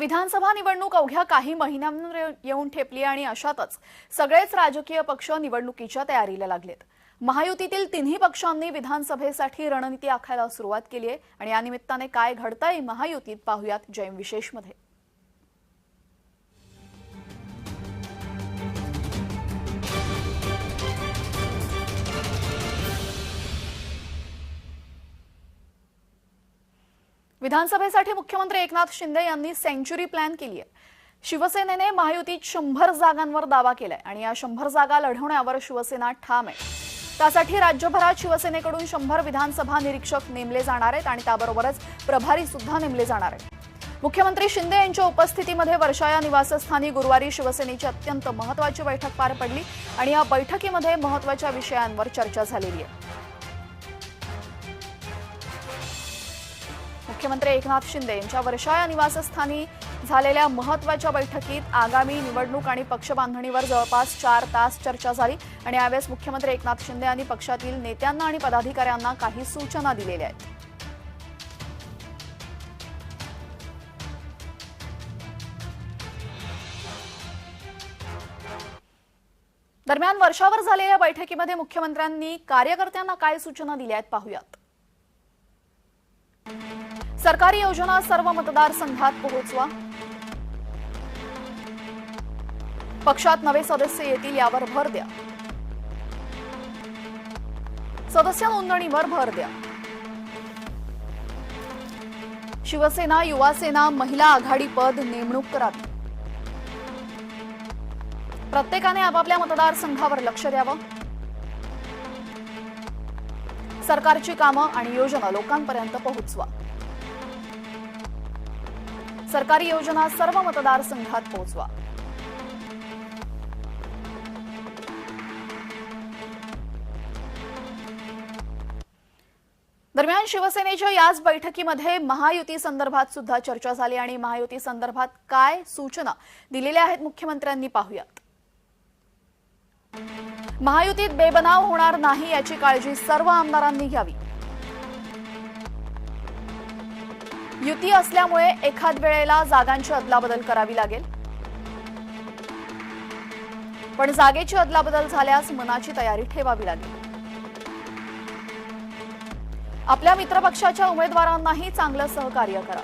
विधानसभा निवडणूक अवघ्या काही महिन्यांवर येऊन ठेपली आणि अशातच सगळेच राजकीय पक्ष निवडणुकीच्या तयारीला लागलेत. महायुतीतील तिन्ही पक्षांनी विधानसभेसाठी रणनीती आखायला सुरुवात केली आहे आणि या निमित्ताने काय घडतंय महायुतीत पाहुयात जैम विशेषमध्ये. विधानसभेसाठी मुख्यमंत्री एकनाथ शिंदे यांनी सेंच्युरी प्लॅन केली आहे. शिवसेनेने महायुतीत शंभर जागांवर दावा केलाय आणि या शंभर जागा लढवण्यावर शिवसेना ठाम आहे. त्यासाठी राज्यभरात शिवसेनेकडून शंभर विधानसभा निरीक्षक नेमले जाणार आहेत आणि त्याबरोबरच प्रभारी सुद्धा नेमले जाणार आहेत. मुख्यमंत्री शिंदे यांच्या उपस्थितीमध्ये वर्षा या निवासस्थानी गुरुवारी शिवसेनेची अत्यंत महत्वाची बैठक पार पडली आणि या बैठकीमध्ये महत्त्वाच्या विषयांवर चर्चा झालेली आहे. मुख्यमंत्री एकनाथ शिंदे यांच्या वर्षा या निवासस्थानी झालेल्या महत्त्वाच्या बैठकीत आगामी निवडणूक आणि पक्ष बांधणीवर जवळपास चार तास चर्चा झाली आणि यावेळेस मुख्यमंत्री एकनाथ शिंदे यांनी पक्षातील नेत्यांना आणि पदाधिकाऱ्यांना काही सूचना दिलेल्या आहेत. दरम्यान वर्षावर झालेल्या बैठकीमध्ये मुख्यमंत्र्यांनी कार्यकर्त्यांना काय सूचना दिल्या आहेत पाहूयात. सरकारी योजना सर्व मतदारसंघात पोहोचवा. पक्षात नवे सदस्य येतील यावर भर द्या. सदस्य नोंदणीवर भर द्या. शिवसेना युवासेना महिला आघाडी पद नेमणूक करावी. प्रत्येकाने आपापल्या मतदारसंघावर लक्ष द्यावं. सरकारची कामं आणि योजना लोकांपर्यंत पोहोचवा. सरकारी योजना सर्व मतदारसंघात पोहोचवा. दरम्यान शिवसेनेच्या याच बैठकीमध्ये महायुती संदर्भात सुद्धा चर्चा झाली आणि महायुती संदर्भात काय सूचना दिलेल्या आहेत मुख्यमंत्र्यांनी पाहूयात. महायुतीत बेबनाव होणार नाही याची काळजी सर्व आमदारांनी घ्यावी. युती असल्यामुळे एखाद वेळेला जागांची अदलाबदल करावी लागेल. पण जागेची अदलाबदल झाल्यास मनाची तयारी ठेवावी लागेल. आपल्या मित्रपक्षाच्या उमेदवारांनाही चांगलं सहकार्य करा.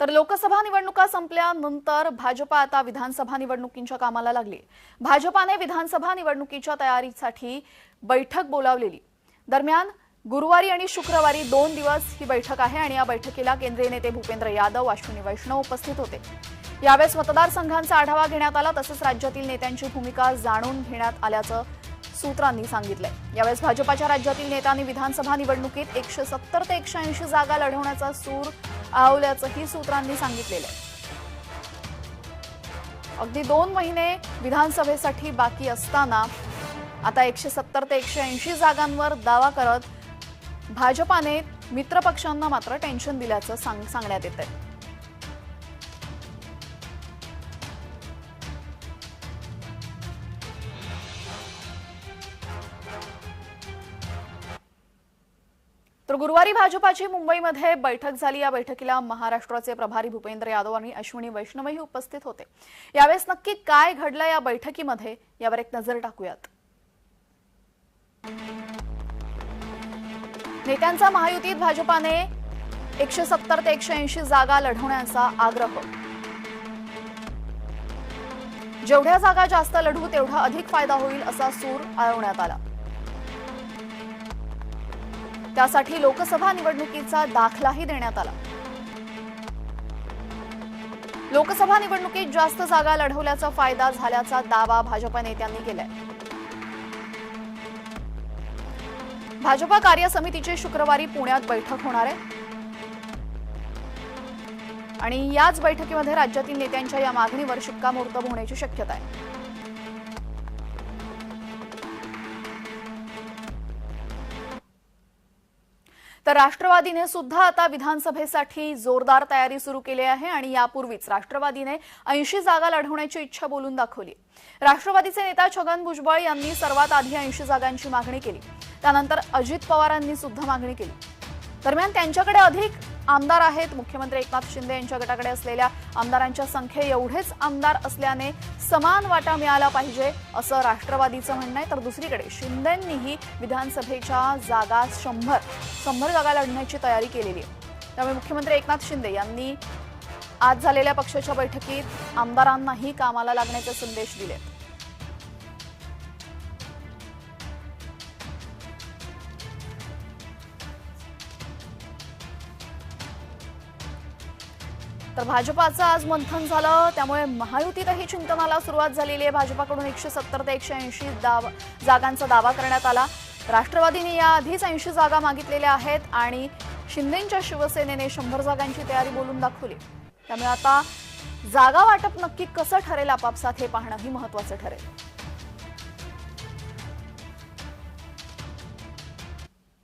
तर लोकसभा निवडणुका संपल्यानंतर भाजपा आता विधानसभा निवडणुकींच्या कामाला लागली. भाजपाने विधानसभा निवडणुकीच्या तयारीसाठी बैठक बोलावलेली. दरम्यान गुरुवारी आणि शुक्रवारी दोन दिवस ही बैठक आहे आणि या बैठकीला केंद्रीय नेते भूपेंद्र यादव अश्विनी वैष्णव उपस्थित होते. यावेळेस मतदारसंघांचा आढावा घेण्यात आला तसंच राज्यातील नेत्यांची भूमिका जाणून घेण्यात आल्याचं सूत्रांनी सांगितलंय. यावेळेस भाजपाच्या राज्यातील नेत्यांनी विधानसभा निवडणुकीत एकशे सत्तर ते एकशे ऐंशी जागा लढवण्याचा सूर आवल्याचंही सूत्रांनी सांगितलेलं आहे. अगदी दोन महिने विधानसभेसाठी बाकी असताना आता एकशे सत्तर ते एकशे ऐंशी जागांवर दावा करत भाजपाने मित्रपक्षांना मात्र टेन्शन दिल्याचं सांग सांगण्यात येत आहे तर गुरुवारी भाजपाची मुंबईमध्ये बैठक झाली. या बैठकीला महाराष्ट्राचे प्रभारी भूपेंद्र यादव आणि अश्विनी वैष्णवही उपस्थित होते. यावेळेस नक्की काय घडलं या बैठकीमध्ये? यावर एक नजर टाकूयात. नेत्यांचा महायुतीत भाजपाने एकशे सत्तर ते एकशे ऐंशी जागा लढवण्याचा आग्रह. जेवढ्या जागा जास्त लढवू तेवढा अधिक फायदा होईल असा सूर आळवण्यात आला. त्यासाठी लोकसभा निवडणुकीचा दाखलाही देण्यात आला. लोकसभा निवडणुकीत जास्त जागा लढवल्याचा फायदा झाल्याचा दावा भाजपा नेत्यांनी केलाय. भाजपा कार्य समितीची शुक्रवारी पुण्यात बैठक होणार आहे. आणि याच बैठकीमध्ये राज्यातील नेत्यांच्या या मागणीवर शिक्कामोर्तब होण्याची शक्यता आहे. तर राष्ट्रवादीने सुद्धा आता विधानसभेसाठी जोरदार तयारी सुरू केली आहे आणि यापूर्वीच राष्ट्रवादीने ऐंशी जागा लढवण्याची इच्छा बोलून दाखवली राष्ट्रवादीचे नेता छगन भुजबळ यांनी सर्वात आधी ऐंशी जागांची मागणी केली. त्यानंतर अजित पवारांनी सुद्धा मागणी केली. दरम्यान त्यांच्याकडे अधिक आमदार आहेत मुख्यमंत्री एकनाथ शिंदे यांच्या गटाकडे असलेल्या आमदारांच्या संख्ये एवढेच आमदार असल्याने समान वाटा मिळाला पाहिजे असं राष्ट्रवादीचं म्हणणं आहे. तर दुसरीकडे शिंदेंनीही विधानसभेच्या जागा शंभर शंभर जागा लढण्याची तयारी केलेली आहे. त्यामुळे मुख्यमंत्री एकनाथ शिंदे यांनी आज झालेल्या पक्षाच्या बैठकीत आमदारांनाही कामाला लागण्याचे संदेश दिले. तर भाजपाचं आज मंथन झालं. त्यामुळे महायुतीतही चिंतनाला सुरुवात झालेली आहे. भाजपाकडून एकशे सत्तर ते एकशे ऐंशी दावा जागांचा दावा करण्यात आला. राष्ट्रवादीने याआधीच ऐंशी जागा मागितलेल्या आहेत आणि शिंदेच्या शिवसेनेने शंभर जागांची तयारी बोलून दाखवली. त्यामुळे आता जागा वाटप नक्की कसं ठरेल आपापसात हे पाहणंही महत्वाचं ठरेल.